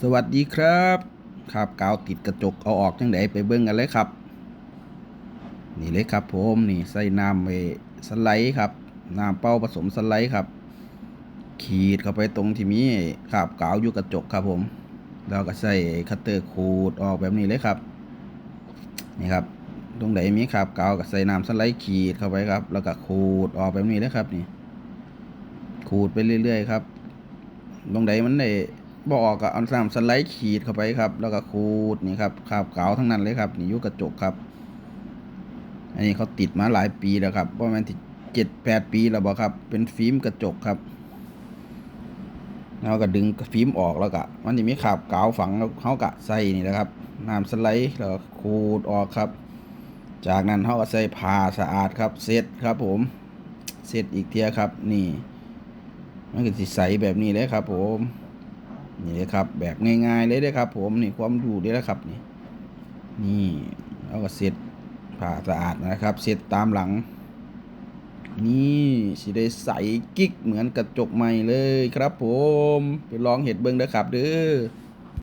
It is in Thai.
สวัสดีครับครับกาวติดกระจกเอาออกจังไดไปเบิ่งกันเลยครับ นี่เลยครับผมนี่ใส่น้ำไปสไลด์ครับน้ำเป้าผสมสไลด์ครับ ขีดเข้าไปตรงที่มีขาบกาวอยู่กระจกครับผมแล้วก็ใส่คัตเตอร์ขูดออกแบบนี้เลยครับ นี่ครับ ตรงไหนมีขาบกาวก็ใส่น้ำสไลด์ขีดเข้าไปครับ แล้วก็ขูดออกแบบนี้เลยครับนี่ ขูดไปเรื่อยๆครับ ตรงไหนมันได้ บออกก็เอาน้ำสไลด์ขีดเข้าไปครับ แล้วก็ขูดนี่ครับขาบกาวทั้งนั้นเลยครับ นี่ยุกระจกครับ อันนี้เขาติดมาหลายปีแล้วครับประมาณที่เจ็ดแปดปีแล้วบอกครับ เป็นฟิล์มกระจกครับแล้วก็ดึงฟิล์มออกแล้วก็มันจะมีขาบกาวฝังแล้วเขาก็ใส่นี่นะครับน้ำสไลด์แล้วขูดออกครับ จากนั้นเขาก็ใส่ผ้าสะอาดครับเสร็จครับผมเสร็จอีกเทียครับ นี่มันก็สิใสแบบนี้เลยครับผม นี่เลยครับแบบง่ายๆเลยเด้อครับ ผมนี่ความดูเด้อครับนี่นี่แล้วก็เสร็จผ่าสะอาดนะครับเสร็จตามหลัง นี่สีได้ใสกิ๊กเหมือนกระจกใหม่เลยครับ ผมไปลองเห็ดเบิ้งเด้อครับเด้อ